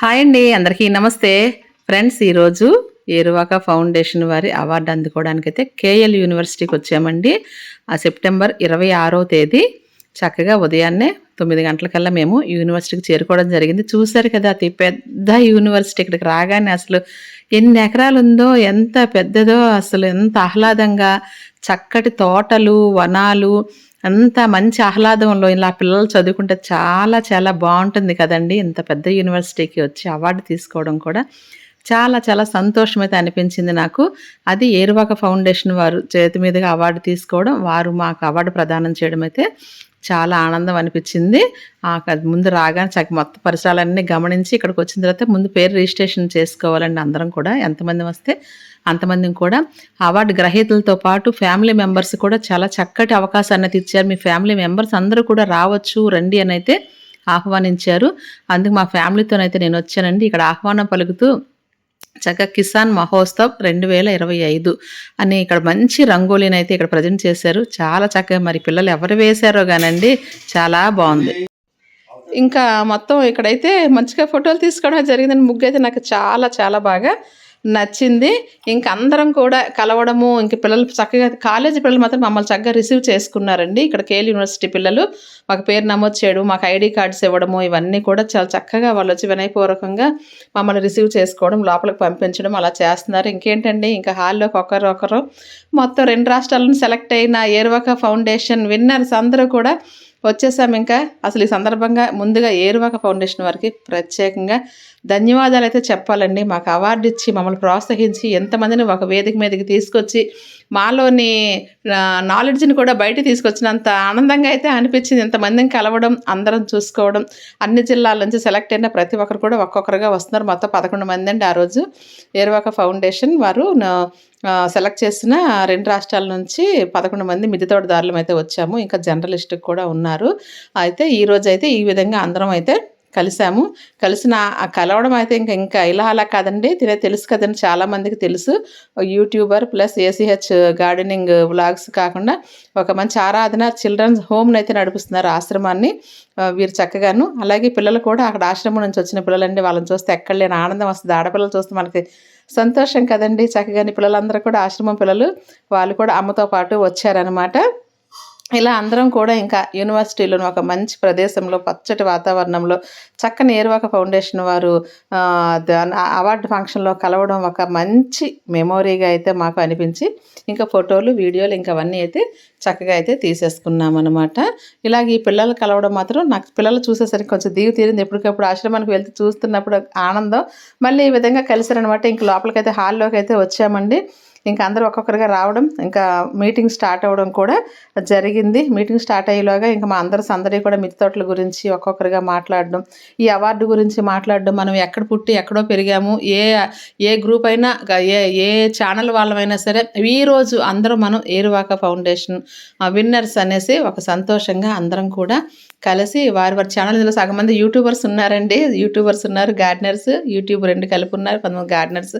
Hi అండి అందరికీ నమస్తే. ఫ్రెండ్స్ ఈరోజు ఏరువాక ఫౌండేషన్ వారి అవార్డు అందుకోవడానికైతే కేఎల్ యూనివర్సిటీకి వచ్చామండి. ఆ సెప్టెంబర్ ఇరవై ఆరో తేదీ చక్కగా ఉదయాన్నే తొమ్మిది గంటలకల్లా మేము యూనివర్సిటీకి చేరుకోవడం జరిగింది. చూశారు కదా అతి పెద్ద యూనివర్సిటీ ఇక్కడికి రాగానే అసలు ఎన్ని ఎకరాలు ఉందో ఎంత పెద్దదో అసలు ఎంత ఆహ్లాదంగా చక్కటి తోటలు వనాలు అంత మంచి ఆహ్లాదంలో ఇలా పిల్లలు చదువుకుంటే చాలా చాలా బాగుంటుంది కదండి. ఇంత పెద్ద యూనివర్సిటీకి వచ్చి అవార్డు తీసుకోవడం కూడా చాలా చాలా సంతోషం అయితే అనిపించింది నాకు. అది ఏరువాక ఫౌండేషన్ వారు చేతి మీదుగా అవార్డు తీసుకోవడం వారు మాకు అవార్డు ప్రదానం చేయడం అయితే చాలా ఆనందం అనిపించింది. ముందు రాగానే చక్క మొత్తం పరిసరాలన్నీ గమనించి ఇక్కడికి వచ్చిన తర్వాత ముందు పేరు రిజిస్ట్రేషన్ చేసుకోవాలండి అందరం కూడా. ఎంతమంది వస్తే అంతమందిని కూడా. అవార్డు గ్రహీతలతో పాటు ఫ్యామిలీ మెంబర్స్ కూడా చాలా చక్కటి అవకాశాన్ని అయితే ఇచ్చారు మీ ఫ్యామిలీ మెంబర్స్ అందరూ కూడా రావచ్చు రండి అని అయితే ఆహ్వానించారు. అందుకు మా ఫ్యామిలీతోనైతే నేను వచ్చానండి. ఇక్కడ ఆహ్వానం పలుకుతూ చక్కగా కిసాన్ మహోత్సవ్ రెండు వేల ఇరవై ఐదు అని ఇక్కడ మంచి రంగోలీని అయితే ఇక్కడ ప్రజెంట్ చేశారు. చాలా చక్కగా మరి పిల్లలు ఎవరు వేశారో కానండి చాలా బాగుంది. ఇంకా మొత్తం ఇక్కడైతే మంచిగా ఫోటోలు తీసుకోవడం జరిగిందని ముగ్గు అయితే నాకు చాలా చాలా బాగా నచ్చింది. ఇంక అందరం కూడా కలవడము ఇంక పిల్లలు చక్కగా కాలేజీ పిల్లలు మాత్రం మమ్మల్ని చక్కగా రిసీవ్ చేసుకున్నారండి. ఇక్కడ కేఎల్ యూనివర్సిటీ పిల్లలు మాకు పేరు నమోదు చేయడం మాకు ఐడి కార్డ్స్ ఇవ్వడము ఇవన్నీ కూడా చాలా చక్కగా వాళ్ళు వచ్చి వినయపూర్వకంగా మమ్మల్ని రిసీవ్ చేసుకోవడం లోపలికి పంపించడం అలా చేస్తున్నారు. ఇంకేంటండి? ఇంకా హాల్లోకి ఒకరు ఒకరు మొత్తం రెండు రాష్ట్రాలను సెలెక్ట్ అయిన ఏర్వక ఫౌండేషన్ విన్నర్స్ అందరూ కూడా వచ్చేసాం ఇంకా అసలు ఈ సందర్భంగా ముందుగా ఏరువాక ఫౌండేషన్ వారికి ప్రత్యేకంగా ధన్యవాదాలు అయితే చెప్పాలండి. మాకు అవార్డు ఇచ్చి మమ్మల్ని ప్రోత్సహించి ఎంతమందిని ఒక వేదిక మీదకి తీసుకొచ్చి మాలోని నాలెడ్జ్ని కూడా బయట తీసుకొచ్చినంత ఆనందంగా అయితే అనిపించింది. ఇంతమందిని కలవడం అందరం చూసుకోవడం అన్ని జిల్లాల నుంచి సెలెక్ట్ అయిన ప్రతి ఒక్కరు కూడా ఒక్కొక్కరుగా వస్తున్నారు. మొత్తం పదకొండు మంది అండి. ఆ రోజు ఏరువాక ఫౌండేషన్ వారు సెలెక్ట్ చేసిన రెండు రాష్ట్రాల నుంచి పదకొండు మంది మిద్దెతోటదారులం అయితే వచ్చాము. ఇంకా జర్నలిస్ట్ కూడా ఉన్నారు. అయితే ఈరోజు అయితే ఈ విధంగా అందరం అయితే కలిసాము. కలిసిన కలవడం అయితే ఇంకా ఇంకా ఇలా అలా కాదండి. తినే తెలుసు కదండి చాలామందికి తెలుసు. YouTuber plus ACH gardening vlogs కాకుండా ఒక మంచి ఆరాధన చిల్డ్రన్స్ హోమ్ని అయితే నడిపిస్తున్నారు ఆశ్రమాన్ని. వీరు చక్కగాను. అలాగే పిల్లలు కూడా అక్కడ ఆశ్రమం నుంచి వచ్చిన పిల్లలండి. వాళ్ళని చూస్తే ఎక్కడ లేని ఆనందం వస్తుంది. ఆడపిల్లలు చూస్తే మనకి సంతోషం కదండి చక్కగాని పిల్లలందరూ కూడా ఆశ్రమం పిల్లలు వాళ్ళు కూడా అమ్మతో పాటు వచ్చారనమాట ఇలా అందరం కూడా ఇంకా యూనివర్సిటీలోని ఒక మంచి ప్రదేశంలో పచ్చటి వాతావరణంలో చక్కని ఏరువాక ఫౌండేషన్ వారు అవార్డు ఫంక్షన్లో కలవడం ఒక మంచి మెమొరీగా అయితే మాకు అనిపించి ఇంకా ఫోటోలు వీడియోలు ఇంకా అవన్నీ అయితే చక్కగా అయితే తీసేసుకున్నాం అనమాట ఇలాగ ఈ పిల్లలు కలవడం మాత్రం నాకు పిల్లలు చూసేసరికి కొంచెం దిగు తీరింది. ఎప్పటికప్పుడు ఆశ్రమానికి వెళ్తే చూస్తున్నప్పుడు ఆనందం. మళ్ళీ ఈ విధంగా కలిసారనమాట ఇంక లోపలికైతే హాల్లోకి అయితే వచ్చామండి. ఇంకా అందరూ ఒక్కొక్కరిగా రావడం ఇంకా మీటింగ్ స్టార్ట్ అవ్వడం కూడా జరిగింది. మీటింగ్ స్టార్ట్ అయ్యేలాగా ఇంకా మా అందరి సందడి కూడా మిద్దె తోటల గురించి ఒక్కొక్కరిగా మాట్లాడడం ఈ అవార్డు గురించి మాట్లాడడం మనం ఎక్కడ పుట్టి ఎక్కడో పెరిగాము ఏ ఏ గ్రూప్ అయినా ఏ ఏ ఛానల్ వాళ్ళమైనా సరే ఈరోజు అందరూ మనం ఏరువాక ఫౌండేషన్ విన్నర్స్ అనేసి ఒక సంతోషంగా అందరం కూడా కలిసి వారి వారి ఛానల్ ఇందులో సగం మంది యూట్యూబర్స్ ఉన్నారండి. యూట్యూబర్స్ ఉన్నారు గార్డెనర్స్ యూట్యూబ్ రెండు కలిపి ఉన్నారు కొంతమంది గార్డెనర్స్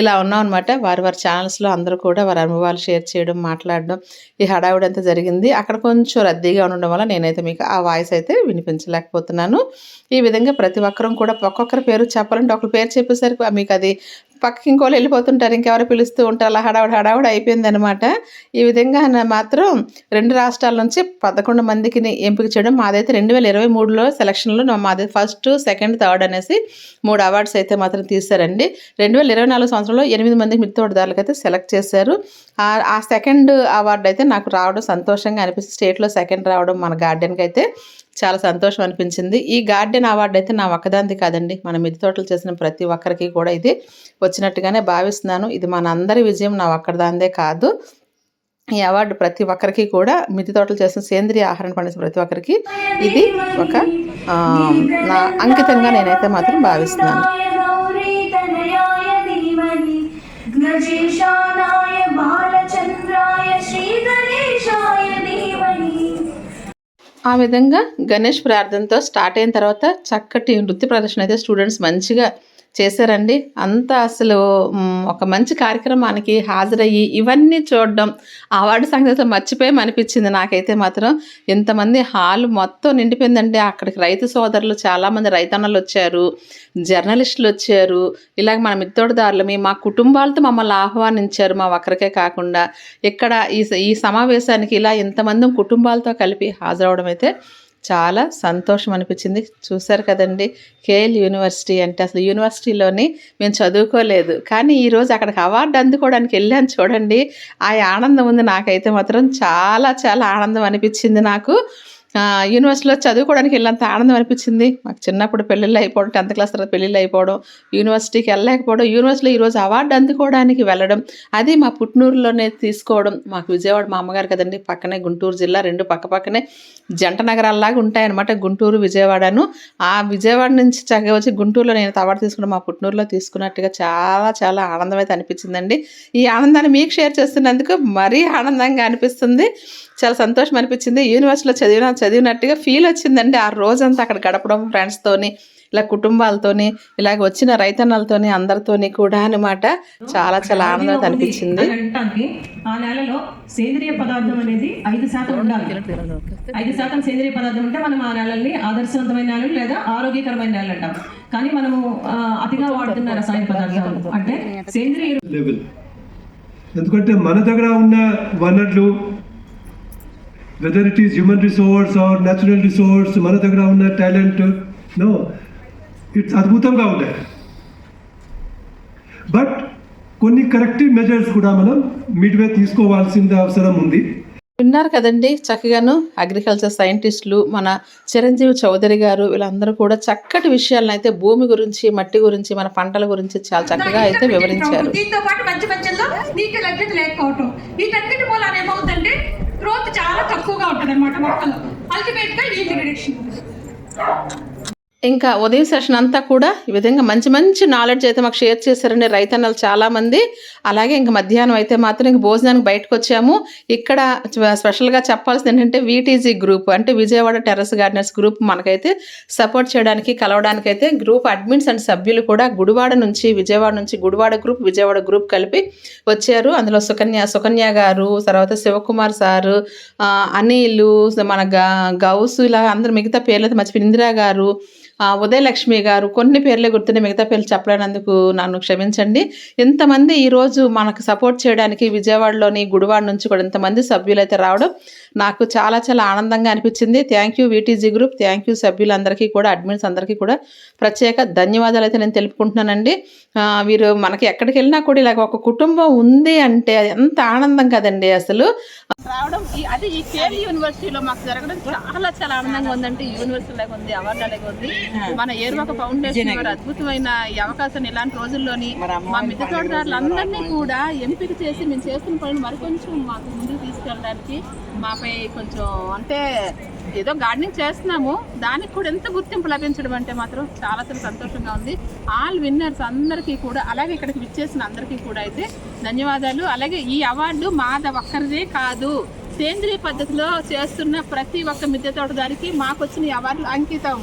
ఇలా ఉన్నాం అనమాట వారి వారి ఛానల్స్లో అందరూ కూడా వారి అనుభవాలు షేర్ చేయడం మాట్లాడడం ఈ హడావుడి అంతా జరిగింది. అక్కడ కొంచెం రద్దీగా ఉండడం వల్ల నేనైతే మీకు ఆ వాయిస్ అయితే వినిపించలేకపోతున్నాను. ఈ విధంగా ప్రతి ఒక్కరం కూడా ఒక్కొక్కరి పేరు చెప్పాలంటే ఒకరి పేరు చెప్పేసరికి మీకు అది పక్కకి ఇంకోళ్ళు వెళ్ళిపోతుంటారు ఇంకెవరు పిలుస్తూ ఉంటారు అలా హడావుడి హడావుడి అయిపోయింది అనమాట ఈ విధంగా మాత్రం రెండు రాష్ట్రాల నుంచి పదకొండు మందికి ఎంపిక చేయడం మాదైతే రెండు వేల ఇరవై మూడులో సెలక్షన్లో మాది ఫస్ట్ సెకండ్ థర్డ్ అనేసి మూడు అవార్డ్స్ అయితే మాత్రం తీశారండి. రెండు వేల ఇరవై నాలుగు సంవత్సరంలో ఎనిమిది మంది మిత్తోటదారులకు అయితే సెలెక్ట్ చేశారు. ఆ- ఆ సెకండ్ అవార్డు అయితే నాకు రావడం సంతోషంగా అనిపిస్తుంది. స్టేట్లో సెకండ్ రావడం మన గార్డెన్కి అయితే చాలా సంతోషం అనిపించింది. ఈ గార్డెన్ అవార్డు అయితే నా ఒక్కదాంది కాదండి. మన మిద్దె తోటలు చేసిన ప్రతి ఒక్కరికి కూడా ఇది వచ్చినట్టుగానే భావిస్తున్నాను. ఇది మన అందరి విజయం నా ఒక్కదాందే కాదు. ఈ అవార్డు ప్రతి ఒక్కరికి కూడా మిద్దె తోటలు చేసిన సేంద్రియ ఆహారం పండించిన ప్రతి ఒక్కరికి ఇది ఒక నా అంకితంగా నేనైతే మాత్రం భావిస్తున్నాను. ఆ విధంగా గణేష్ ప్రార్థనతో స్టార్ట్ అయిన తర్వాత చక్కటి నృత్య ప్రదర్శన అయితే స్టూడెంట్స్ మంచిగా చేశారండి. అంత అసలు ఒక మంచి కార్యక్రమానికి హాజరయ్యి ఇవన్నీ చూడడం అవార్డు సంగతి మర్చిపోయి అనిపించింది నాకైతే మాత్రం. ఇంతమంది హాల్ మొత్తం నిండిపోయిందండి. అక్కడికి రైతు సోదరులు చాలామంది రైతన్నలు వచ్చారు జర్నలిస్టులు వచ్చారు. ఇలాగ మన మిత్తోడిదారులమి మా కుటుంబాలతో మమ్మల్ని ఆహ్వానించారు మా ఒక్కరికే కాకుండా. ఇక్కడ ఈ ఈ సమావేశానికి ఇలా ఇంతమంది కుటుంబాలతో కలిపి హాజరవడం అయితే చాలా సంతోషం అనిపించింది. చూశారు కదండి కేఎల్ యూనివర్సిటీ అంటే అసలు యూనివర్సిటీలోని మేము చదువుకోలేదు. కానీ ఈరోజు అక్కడికి అవార్డు అందుకోవడానికి వెళ్ళాను చూడండి. ఆ ఆనందం ఉంది. నాకైతే మాత్రం చాలా చాలా ఆనందం అనిపించింది నాకు. యూనివర్సిటీలో చదువుకోవడానికి వెళ్ళినంత ఆనందం అనిపించింది. మాకు చిన్నప్పుడు పెళ్ళిళ్ళు అయిపోవడం టెన్త్ క్లాస్ తర్వాత పెళ్ళిళ్ళు అయిపోవడం యూనివర్సిటీకి వెళ్ళలేకపోవడం యూనివర్సిటీలో ఈరోజు అవార్డు అందుకోవడానికి వెళ్ళడం అది మా పుట్నూరులోనే తీసుకోవడం. మాకు విజయవాడ మా అమ్మగారు కదండి పక్కనే గుంటూరు జిల్లా రెండు పక్క పక్కనే జంట నగరాల్లాగా ఉంటాయన్నమాట గుంటూరు విజయవాడను. ఆ విజయవాడ నుంచి చక్కగా వచ్చి గుంటూరులో నేను అవార్డు తీసుకున్న మా పుట్నూరులో తీసుకున్నట్టుగా చాలా చాలా ఆనందం అయితే అనిపించిందండి. ఈ ఆనందాన్ని మీకు షేర్ చేస్తున్నందుకు మరీ ఆనందంగా అనిపిస్తుంది. చాలా సంతోషం అనిపించింది. యూనివర్సిటీలో చదివిన చదివినట్టుగా ఫీల్ వచ్చిందండి. ఆ రోజంతా అక్కడ గడపడం ఫ్రెండ్స్తోని ఇలా కుటుంబాలతోని ఇలాగ వచ్చిన రైతన్నలతోని అందరితోని కూడా అనమాట చాలా చాలా ఆనందం అనిపించింది. ఆ నేలలో సేంద్రియ పదార్థం అనేది ఐదు శాతం ఉండాలి. ఐదు శాతం సేంద్రియ పదార్థం ఉంటే మనం ఆ నేలల్ని ఆదర్శవంతమైన నేలలు లేదా ఆరోగ్యకరమైన నేలలు అంటాం. కానీ మనము అతిగా వాడుతున్న రసాయన పదార్థాలు. అంటే సేంద్రియ లెవెల్ ఎందుకంటే మన దగ్గర ఉన్న వనరులు whether it is human resource or natural resource మన దగ్గర ఉన్న టాలెంట్ నో ఇట్స్ అద్భుతంగా ఉంటాయి బట్ కొన్ని కరెక్టివ్ మెజర్స్ కూడా మనం మిడ్వే తీసుకోవాల్సిన అవసరం ఉంది. విన్నారు కదండి చక్కగాను అగ్రికల్చర్ సైంటిస్టులు మన చిరంజీవి చౌదరి గారు వీళ్ళందరూ కూడా చక్కటి విషయాలను అయితే భూమి గురించి మట్టి గురించి మన పంటల గురించి చాలా చక్కగా అయితే వివరించారు. దీంతో పాటు మధ్య మధ్యలో నీటి లభ్యత లేకపోవటం. వీటన్నిటి గ్రోత్ చాలా తక్కువగా ఉంటుంది అనమాట మొక్కలు అల్టిమేట్గా నీటి రిడక్షన్ ఇంకా ఉదయం సెషన్ అంతా కూడా ఈ విధంగా మంచి మంచి నాలెడ్జ్ అయితే మాకు షేర్ చేశారండి రైతన్నలు చాలామంది. అలాగే ఇంకా మధ్యాహ్నం అయితే మాత్రం ఇంక భోజనానికి బయటకు వచ్చాము. ఇక్కడ స్పెషల్గా చెప్పాల్సింది ఏంటంటే వీటీజీ గ్రూప్ అంటే విజయవాడ టెర్రస్ గార్డెన్స్ గ్రూప్ మనకైతే సపోర్ట్ చేయడానికి కలవడానికి అయితే గ్రూప్ అడ్మిన్స్ అండ్ సభ్యులు కూడా గుడివాడ నుంచి విజయవాడ నుంచి గుడివాడ గ్రూప్ విజయవాడ గ్రూప్ కలిపి వచ్చారు. అందులో సుకన్య సుకన్య గారు తర్వాత శివకుమార్ సారు అనిలు మన గౌసు ఇలా అందరు మిగతా పేర్లు అయితే మర్చిపోయి ఇందిరా గారు ఉదయలక్ష్మి గారు కొన్ని పేర్లే గుర్తున్నాయి మిగతా పేర్లు చెప్పలేనందుకు నన్ను క్షమించండి. ఇంతమంది ఈరోజు మనకు సపోర్ట్ చేయడానికి విజయవాడలోని గుడివాడ నుంచి కూడా ఇంతమంది సభ్యులైతే రావడం నాకు చాలా చాలా ఆనందంగా అనిపించింది. Thank you VTG group thank you సభ్యులందరికీ కూడా అడ్మిన్స్ అందరికీ కూడా ప్రత్యేక ధన్యవాదాలు అయితే నేను తెలుపుకుంటున్నానండి. వీరు మనకి ఎక్కడికి వెళ్ళినా కూడా ఇలాగ ఒక కుటుంబం ఉంది అంటే ఎంత ఆనందం కదండి అసలు. రావడం అది ఈ కేఎల్ యూనివర్సిటీలో మాకు జరగడం చాలా చాలా ఆనందంగా ఉందంటే యూనివర్సిటీ లాగా ఉంది అవార్డు లాగా ఉంది. మన ఏరువాక ఫౌండేషన్ వారు అద్భుతమైన ఈ అవకాశాన్ని ఇలాంటి రోజుల్లోని మా మిగతా తోటదారులందరినీ కూడా ఎంపిక చేసి మేము చేస్తున్న పనులు మరికొంచెం మాకు ముందుకు తీసుకెళ్ళడానికి మాపై కొంచెం అంటే ఏదో గార్డెనింగ్ చేస్తున్నాము. దానికి కూడా ఎంత గుర్తింపు లభించడం అంటే మాత్రం చాలా చాలా సంతోషంగా ఉంది. ఆల్ విన్నర్స్ అందరికీ కూడా అలాగే ఇక్కడికి విచ్చేసిన అందరికీ కూడా అయితే ధన్యవాదాలు. అలాగే ఈ అవార్డు మాద ఒక్కరిదే కాదు. సేంద్రియ పద్ధతిలో చేస్తున్న ప్రతి ఒక్క మిద్దె తోటదారికి మాకు వచ్చిన అవార్డులు అంకితం.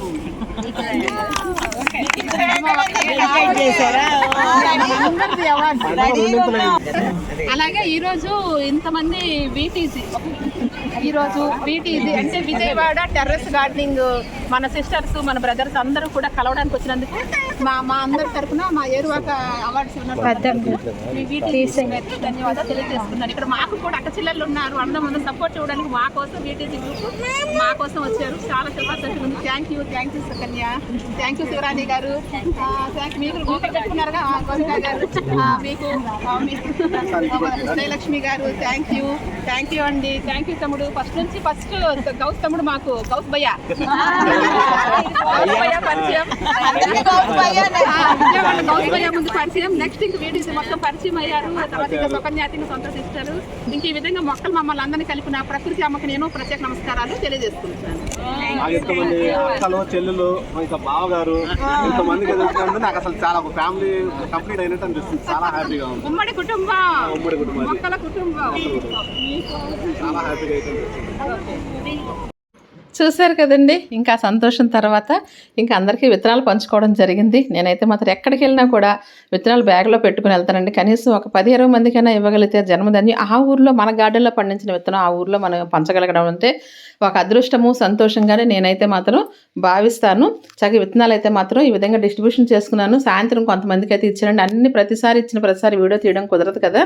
అలాగే ఈరోజు ఇంతమంది బీటీసీ. ఈరోజు బీటీసీ అంటే విజయవాడ టెర్రస్ గార్డెనింగ్ మన సిస్టర్స్ మన బ్రదర్స్ అందరూ కూడా కలవడానికి వచ్చినందుకు మా మా అందరి తరఫున మా ఏరువాక అవార్డ్స్ ధన్యవాదాలు తెలియజేస్తున్నాను ఇక్కడ మాకు కూడా అక్క చెల్లెళ్ళు ఉన్నారు. అందరం అందరం సపోర్ట్ చేయడానికి మా కోసం వీటీజీ గ్రూప్ మా కోసం వచ్చారు. చాలా శుభాకాంక్షలు. ఉంది thank you thank you Sukanya. Thank you Shivarani garu. మీకు మీకు పెట్టుకున్నారుగా గోపిక గారు. మీకు Udayalakshmi garu. Thank you thank you అండి. థ్యాంక్ యూ తమ్ముడు. ఫస్ట్ నుంచి ఫస్ట్ గౌస్ తమ్ముడు మాకు గౌస్ భయ్య. ముందు పరిచయం నెక్స్ట్ ఇంక వీడియోస్ మొత్తం పరిచయం అయ్యారు తర్వాత ఇంకా సుకన్యాతిని సంతోషిస్తారు ఇంక ఈ విధంగా మొక్కలు మమ్మల్ని అందరినీ కలిపిన ప్రకృతి అమ్మకి నేను ప్రత్యేక నమస్కారాలు ఎంతమంది అక్కలు చెల్లెలు ఇంకా బావగారు ఇంతమంది కలిసినందుకు నాకు అసలు చాలా ఒక ఫ్యామిలీ కంప్లీట్ అయినట్టు అనిపిస్తుంది. చాలా హ్యాపీగా ఉంది. ఉమ్మడి కుటుంబం. ఉమ్మడి కుటుంబం మొక్కల కుటుంబం. చాలా హ్యాపీగా అయితే. చూశారు కదండి. ఇంకా సంతోషం తర్వాత ఇంకా అందరికీ విత్తనాలు పంచుకోవడం జరిగింది. నేనైతే మాత్రం ఎక్కడికి వెళ్ళినా కూడా విత్తనాలు బ్యాగ్లో పెట్టుకుని వెళ్తానండి. కనీసం ఒక పది ఇరవై మందికైనా ఇవ్వగలిగితే జన్మదాన్ని ఆ ఊర్లో మన గార్డెన్లో పండించిన విత్తనం ఆ ఊర్లో మనం పంచగలగడం అంటే ఒక అదృష్టము సంతోషంగానే నేనైతే మాత్రం భావిస్తాను. చక్కగా విత్తనాలు అయితే మాత్రం ఈ విధంగా డిస్ట్రిబ్యూషన్ చేసుకున్నాను. సాయంత్రం కొంతమందికి అయితే ఇచ్చానండి. అన్ని ప్రతిసారి ఇచ్చిన ప్రతిసారి వీడియో తీయడం కుదరదు కదా.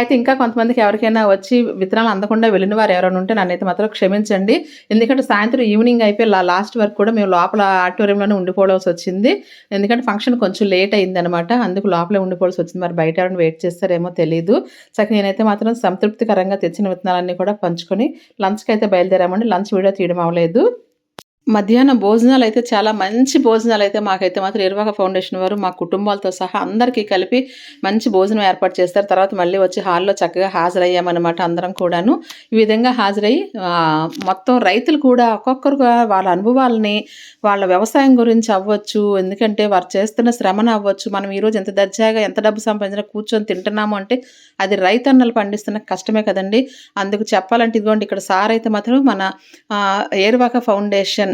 అయితే ఇంకా కొంతమందికి ఎవరికైనా వచ్చి విత్తనాలు అందకుండా వెళ్ళిన వారు ఎవరైనా ఉంటే నన్నైతే మాత్రం క్షమించండి. ఎందుకంటే సాయంత్రం ఈవినింగ్ అయిపోయి లా- లాస్ట్ వరకు కూడా మేము లోపల ఆడిటోరియంలోనే ఉండిపోవాల్సి వచ్చింది. ఎందుకంటే ఫంక్షన్ కొంచెం లేట్ అయింది అనమాట అందుకు లోపలే ఉండిపోవాల్సి వచ్చింది. మరి బయట ఎవరైనా వెయిట్ చేస్తారేమో తెలియదు చక్కగా నేనైతే మాత్రం సంతృప్తికరంగా తెచ్చిన విత్తనాలన్నీ కూడా పంచుకొని లంచ్కి అయితే బయలుదేరామండి. లంచ్ వీడియో తీయడం అవ్వలేదు. మధ్యాహ్నం భోజనాలు అయితే చాలా మంచి భోజనాలు అయితే మాకైతే మాత్రం ఇరువాక ఫౌండేషన్ వారు మా కుటుంబాలతో సహా అందరికీ కలిపి మంచి భోజనం ఏర్పాటు చేస్తారు. తర్వాత మళ్ళీ వచ్చి హాల్లో చక్కగా హాజరయ్యామన్నమాట అందరం కూడాను. ఈ విధంగా హాజరయ్యి మొత్తం రైతులు కూడా ఒక్కొక్కరుగా వాళ్ళ అనుభవాలని వాళ్ళ వ్యవసాయం గురించి అవ్వచ్చు ఎందుకంటే వారు చేస్తున్న శ్రమను అవ్వచ్చు. మనం ఈరోజు ఎంత దర్జాగా ఎంత డబ్బు సంపాదించినా కూర్చొని తింటున్నాము అంటే అది రైతన్నలు పండిస్తున్న కష్టమే కదండి. అందుకు చెప్పాలంటే ఇదిగోండి ఇక్కడ సార్ అయితే మాత్రం మన ఏరువాక ఫౌండేషన్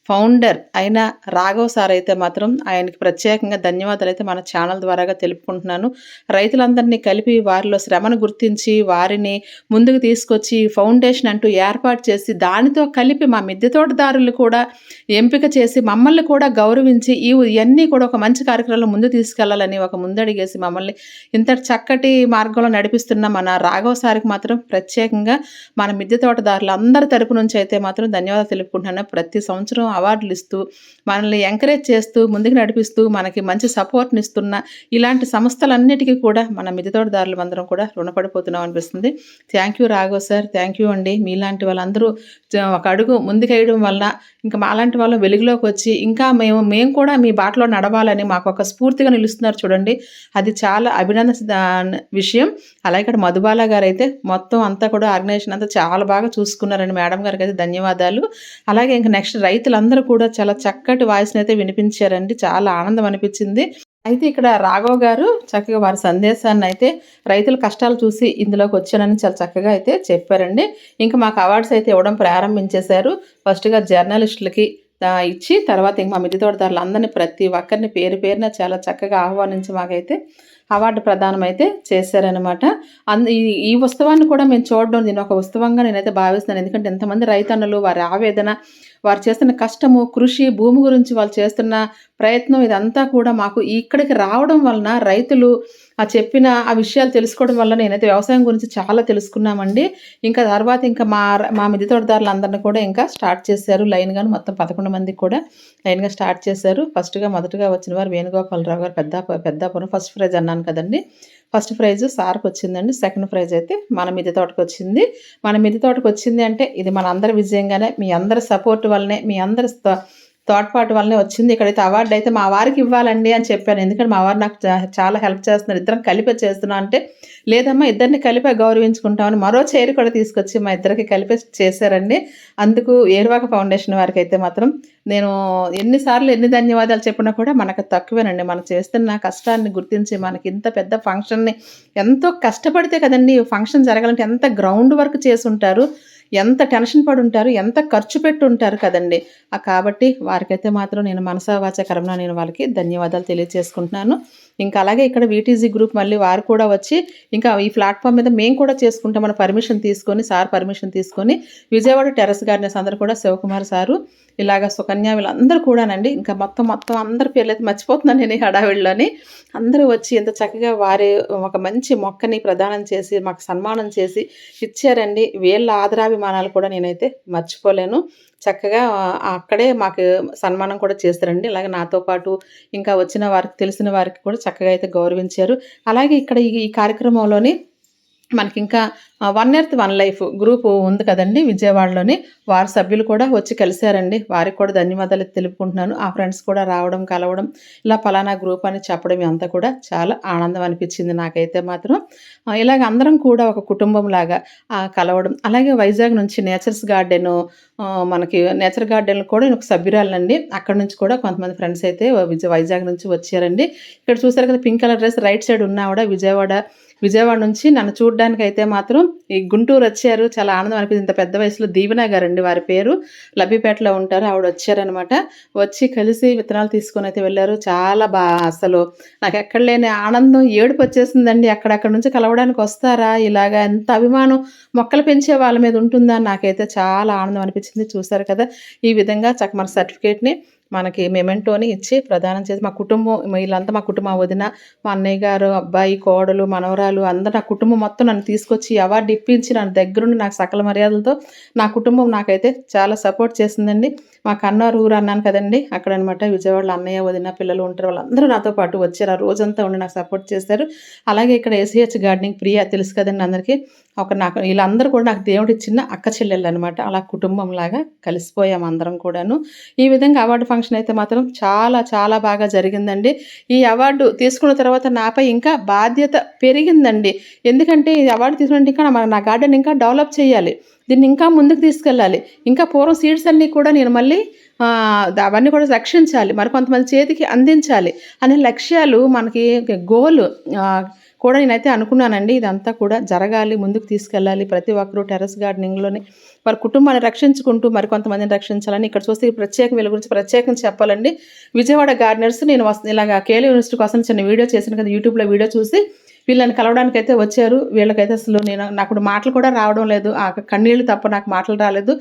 ఫౌండర్ అయిన రాఘవ్ సార్ అయితే మాత్రం ఆయనకి ప్రత్యేకంగా ధన్యవాదాలు అయితే మన ఛానల్ ద్వారాగా తెలుపుకుంటున్నాను. రైతులందరినీ కలిపి వారిలో శ్రమను గుర్తించి వారిని ముందుకు తీసుకొచ్చి ఫౌండేషన్ అంటూ ఏర్పాటు చేసి దానితో కలిపి మా మిద్దె తోటదారులు కూడా ఎంపిక చేసి మమ్మల్ని కూడా గౌరవించి ఈ ఇవన్నీ కూడా ఒక మంచి కార్యక్రమంలో ముందు తీసుకెళ్ళాలని ఒక ముందడిగేసి మమ్మల్ని ఇంత చక్కటి మార్గంలో నడిపిస్తున్న మన రాఘవ సార్కి మాత్రం ప్రత్యేకంగా మన మిద్దె తోటదారులు అందరి తరపు నుంచి అయితే మాత్రం ధన్యవాదాలు తెలుపుకుంటున్నాను. ప్రతి సంవత్సరం అవార్డులు ఇస్తూ మనల్ని ఎంకరేజ్ చేస్తూ ముందుకు నడిపిస్తూ మనకి మంచి సపోర్ట్ని ఇస్తున్న ఇలాంటి సంస్థలన్నిటికీ కూడా మన మిద్దె అందరం కూడా రుణపడిపోతున్నాం అనిపిస్తుంది. Thank you Raghav sir thank you అండి. మీలాంటి వాళ్ళందరూ ఒక అడుగు ముందుకేయడం వల్ల ఇంకా మాలాంటి వాళ్ళు వెలుగులోకి వచ్చి ఇంకా మేము మేము కూడా మీ బాటలో నడవాలని మాకు ఒక స్ఫూర్తిగా నిలుస్తున్నారు చూడండి. అది చాలా అభినందన విషయం. అలాగే ఇక్కడ మధుబాల గారు అయితే మొత్తం అంతా కూడా ఆర్గనైజేషన్ అంతా చాలా బాగా చూసుకున్నారండి. మేడం గారికి అయితే ధన్యవాదాలు. అలాగే ఇంకా నెక్స్ట్ వాళ్ళందరూ కూడా చాలా చక్కటి వాయిస్ని అయితే వినిపించారండి. చాలా ఆనందం అనిపించింది. అయితే ఇక్కడ రాఘవ్ గారు చక్కగా వారి సందేశాన్ని అయితే రైతుల కష్టాలు చూసి ఇందులోకి వచ్చానని చాలా చక్కగా అయితే చెప్పారండి. ఇంకా మాకు అవార్డ్స్ అయితే ఇవ్వడం ప్రారంభించేశారు. ఫస్ట్గా జర్నలిస్టులకి ఇచ్చి తర్వాత ఇంక మా మిద్దె తోటదారులు ప్రతి ఒక్కరిని పేరు పేరున చాలా చక్కగా ఆహ్వానించి మాకైతే అవార్డు ప్రదానం అయితే చేశారనమాట అందు ఈ ఈ ఉత్సవాన్ని కూడా మేము చూడడం నేను ఒక ఉత్సవంగా నేనైతే భావిస్తున్నాను. ఎందుకంటే ఎంతమంది రైతన్నలు వారి ఆవేదన వారు చేస్తున్న కష్టము కృషి భూమి గురించి వాళ్ళు చేస్తున్న ప్రయత్నం ఇదంతా కూడా మాకు ఇక్కడికి రావడం వలన రైతులు ఆ చెప్పిన ఆ విషయాలు తెలుసుకోవడం వల్ల నేనైతే వ్యవసాయం గురించి చాలా తెలుసుకున్నామండి. ఇంకా తర్వాత ఇంకా మా మా మిద్దె తోటదారులు అందరిని కూడా ఇంకా స్టార్ట్ చేశారు. లైన్గా మొత్తం పదకొండు మందికి కూడా లైన్గా స్టార్ట్ చేశారు. ఫస్ట్గా మొదటగా వచ్చిన వారు వేణుగోపాలరావు గారు పెద్ద పెద్దాపురం ఫస్ట్ ప్రైజ్ అన్నాను కదండి. ఫస్ట్ ప్రైజ్ సార్కి వచ్చిందండి. సెకండ్ ప్రైజ్ అయితే మన మిద్దె తోటకు వచ్చింది. మన మిద్దె తోటకు వచ్చింది అంటే ఇది మన అందరి విజయంగానే మీ అందరి సపోర్ట్ వల్లనే మీ అందరి తోడ్పాటు వల్లనే వచ్చింది. ఇక్కడైతే అవార్డు అయితే మా వారికి ఇవ్వాలండి అని చెప్పాను. ఎందుకంటే మా వారు నాకు చాలా హెల్ప్ చేస్తున్నారు. ఇద్దరం కలిపే చేస్తున్నా అంటే లేదమ్మా ఇద్దరిని కలిపే గౌరవించుకుంటామని మరో చైర్ కూడా తీసుకొచ్చి మా ఇద్దరికి కలిపే చేశారండి. అందుకు ఏర్వాక ఫౌండేషన్ వారికి అయితే మాత్రం నేను ఎన్నిసార్లు ఎన్ని ధన్యవాదాలు చెప్పినా కూడా మనకు తక్కువేనండి. మనం చేస్తున్న కష్టాన్ని గుర్తించి మనకి ఇంత పెద్ద ఫంక్షన్ని ఎంతో కష్టపడితే కదండి ఫంక్షన్ జరగాలంటే ఎంత గ్రౌండ్ వర్క్ చేసి ఉంటారు. ఎంత టెన్షన్ పడి ఉంటారు ఎంత ఖర్చు పెట్టి ఉంటారు కదండి కాబట్టి వారికైతే మాత్రం నేను మనసావాచ కర్మన నేను వాళ్ళకి ధన్యవాదాలు తెలియజేసుకుంటున్నాను. ఇంకా అలాగే ఇక్కడ వీటీజీ గ్రూప్ మళ్ళీ వారు కూడా వచ్చి ఇంకా ఈ ప్లాట్ఫామ్ మీద మేము కూడా చేసుకుంటామని పర్మిషన్ తీసుకొని సార్ పర్మిషన్ తీసుకొని విజయవాడ టెర్రస్ గార్డెన్స్ అందరూ కూడా శివకుమార్ సారు ఇలాగ సుకన్య వీళ్ళందరూ కూడానండి. ఇంకా మొత్తం మొత్తం అందరి పేర్లు అయితే మర్చిపోతున్నాను నేను ఈ హడావిడిలోని. అందరూ వచ్చి ఎంత చక్కగా వారి ఒక మంచి మొక్కని ప్రదానం చేసి మాకు సన్మానం చేసి ఇచ్చారండి. వీళ్ళ ఆదరాభిమానాలు కూడా నేనైతే మర్చిపోలేను. చక్కగా అక్కడే మాకు సన్మానం కూడా చేస్తారండి అలాగే నాతో పాటు ఇంకా వచ్చిన వారికి తెలిసిన వారికి కూడా చక్కగా అయితే గౌరవించారు. అలాగే ఇక్కడ ఈ ఈ కార్యక్రమంలోని మనకి ఇంకా one earth one life group ఉంది కదండి విజయవాడలోని. వారి సభ్యులు కూడా వచ్చి కలిశారండి. వారికి కూడా ధన్యవాదాలు తెలుపుకుంటున్నాను. ఆ ఫ్రెండ్స్ కూడా రావడం కలవడం ఇలా పలానా గ్రూప్ అని చెప్పడం అంతా కూడా చాలా ఆనందం అనిపించింది నాకైతే మాత్రం. ఇలాగ అందరం కూడా ఒక కుటుంబం లాగా కలవడం అలాగే వైజాగ్ నుంచి నేచర్స్ గార్డెన్ మనకి నేచర్ గార్డెన్ కూడా నేను ఒక సభ్యురాలండి. అక్కడ నుంచి కూడా కొంతమంది ఫ్రెండ్స్ అయితే విజయ వైజాగ్ నుంచి వచ్చారండి. ఇక్కడ చూసారు కదా pink colour dress right side ఉన్నా కూడా విజయవాడ విజయవాడ నుంచి నన్ను చూడడానికి అయితే మాత్రం ఈ గుంటూరు వచ్చారు. చాలా ఆనందం అనిపించింది ఇంత పెద్ద వయసులో దీవెన గారండి వారి పేరు. లబ్బిపేటలో ఉంటారు. ఆవిడ వచ్చారనమాట వచ్చి కలిసి విత్తనాలు తీసుకొని అయితే వెళ్ళారు. చాలా బాగా అసలు నాకు ఎక్కడ లేని ఆనందం. ఏడుపు వచ్చేసిందండి. అక్కడక్కడ నుంచి కలవడానికి వస్తారా? ఇలాగా ఎంత అభిమానం మొక్కలు పెంచే వాళ్ళ మీద ఉంటుందా? నాకైతే చాలా ఆనందం అనిపించింది. చూసారు కదా? ఈ విధంగా చక్క మన సర్టిఫికేట్ని మనకి మెమెంటోని ఇచ్చి ప్రదానం చేసి మా కుటుంబం వీళ్ళంతా మా కుటుంబం వదిన మా అన్నయ్య గారు అబ్బాయి కోడలు మనవరాలు అందరు నా కుటుంబం మొత్తం నన్ను తీసుకొచ్చి అవార్డు ఇప్పించి నన్ను దగ్గరుండి నాకు సకల మర్యాదలతో నా కుటుంబం నాకైతే చాలా సపోర్ట్ చేసిందండి. మా కన్నూరు ఊరు అన్నాను కదండి అక్కడ అనమాట విజయవాడలో అన్నయ్య వదిన పిల్లలు ఉంటారు వాళ్ళందరూ నాతో పాటు వచ్చారు. ఆ రోజంతా ఉండి నాకు సపోర్ట్ చేశారు. అలాగే ఇక్కడ ఏసీహెచ్ గార్డెనింగ్ ప్రియా తెలుసు కదండి అందరికీ? ఒక నాకు వీళ్ళందరూ కూడా నాకు దేవుడు ఇచ్చిన అక్క చెల్లెళ్ళు అనమాట. అలా కుటుంబం లాగా కలిసిపోయాం అందరం కూడాను. ఈ విధంగా అవార్డు ఫంక్షన్ అయితే మాత్రం చాలా చాలా బాగా జరిగిందండి. ఈ అవార్డు తీసుకున్న తర్వాత నాపై ఇంకా బాధ్యత పెరిగిందండి. ఎందుకంటే ఈ అవార్డు తీసుకున్న ఇంకా నా గార్డెన్ ఇంకా డెవలప్ చేయాలి. దీన్ని ఇంకా ముందుకు తీసుకెళ్ళాలి. ఇంకా పూర్వం సీడ్స్ అన్నీ కూడా నేను మళ్ళీ అవన్నీ కూడా రక్షించాలి. మరి కొంతమంది చేతికి అందించాలి అనే లక్ష్యాలు మనకి గోల్ కూడా నేనైతే అనుకున్నానండి. ఇదంతా కూడా జరగాలి ముందుకు తీసుకెళ్ళాలి. ప్రతి ఒక్కరూ టెర్రస్ గార్డెనింగ్లోని వారి కుటుంబాన్ని రక్షించుకుంటూ మరి కొంతమందిని రక్షించాలని ఇక్కడ చూస్తే ఈ ప్రత్యేక వీళ్ళ గురించి ప్రత్యేకంగా చెప్పాలండి. విజయవాడ గార్డెనర్స్ నేను వస్తు ఇలాగ కేఎల్ యూనివర్సిటీ కోసం చిన్న వీడియో చేసిన కదా యూట్యూబ్లో వీడియో చూసి వీళ్ళని కలవడానికి అయితే వచ్చారు. వీళ్ళకైతే అసలు నేను నాకు మాటలు కూడా రావడం లేదు. ఆ కన్నీళ్ళు తప్ప నాకు మాటలు రాలేదు.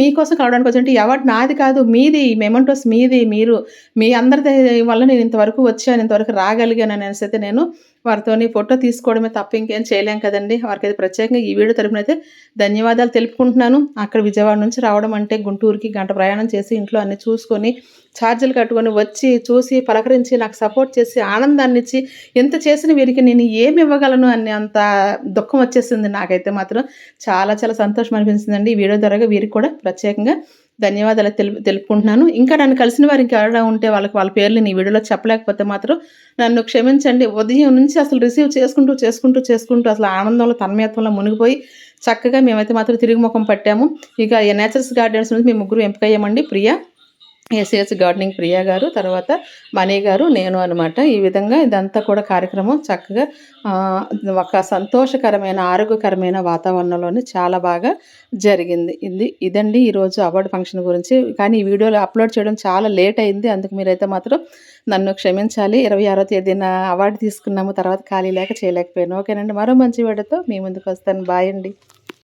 మీకోసం కలవడానికి వచ్చి ఎవరు? నాది కాదు మీది మెమంటోస్ మీది మీరు మీ అందరి వల్ల నేను ఇంతవరకు వచ్చాను ఇంతవరకు రాగలిగాను అనేసి అయితే నేను వారితోని ఫోటో తీసుకోవడమే తప్ప ఇంకేం చేయలేం కదండి. వారికి అయితే ప్రత్యేకంగా ఈ వీడియో తరపున అయితే ధన్యవాదాలు తెలుపుకుంటున్నాను. అక్కడ విజయవాడ నుంచి రావడం అంటే గుంటూరుకి గంట ప్రయాణం చేసి ఇంట్లో అన్ని చూసుకొని ఛార్జీలు కట్టుకొని వచ్చి చూసి పలకరించి నాకు సపోర్ట్ చేసి ఆనందాన్ని ఇచ్చి ఎంత చేసిన వీరికి నేను ఏమి ఇవ్వగలను అనే అంత దుఃఖం వచ్చేసింది నాకైతే మాత్రం. చాలా చాలా సంతోషం అనిపించిందండి. ఈ వీడియో ద్వారా వీరికి కూడా ప్రత్యేకంగా ధన్యవాదాలు తెలుపు తెలుపుకుంటున్నాను. ఇంకా నన్ను కలిసిన వారు ఇంకా ఎవరైనా ఉంటే వాళ్ళకి వాళ్ళ పేర్లు నీ వీడియోలో చెప్పలేకపోతే మాత్రం నన్ను క్షమించండి. ఉదయం నుంచి అసలు రిసీవ్ చేసుకుంటూ చేసుకుంటూ చేసుకుంటూ అసలు ఆనందంలో తన్మయత్వంలో మునిగిపోయి చక్కగా మేమైతే మాత్రం తిరిగి ముఖం పట్టాము. ఇక నేచర్స్ గార్డెన్స్ నుంచి మేము ముగ్గురు ఎంపిక అయ్యామండి. ప్రియా ఎస్ఎస్ గార్డెనింగ్ ప్రియా గారు తర్వాత మణి గారు నేను అనమాట ఈ విధంగా ఇదంతా కూడా కార్యక్రమం చక్కగా ఒక సంతోషకరమైన ఆరోగ్యకరమైన వాతావరణంలోనే చాలా బాగా జరిగింది. ఇది ఇదండి ఈరోజు అవార్డు ఫంక్షన్ గురించి. కానీ ఈ వీడియోలు అప్లోడ్ చేయడం చాలా లేట్ అయింది. అందుకు మీరైతే మాత్రం నన్ను క్షమించాలి. ఇరవై ఆరో తేదీన అవార్డు తీసుకున్నాము తర్వాత ఖాళీ లేక చేయలేకపోయాను. ఓకేనండి. మరో మంచి వీడియోతో మీ ముందుకు వస్తాను. బాయ్ అండి.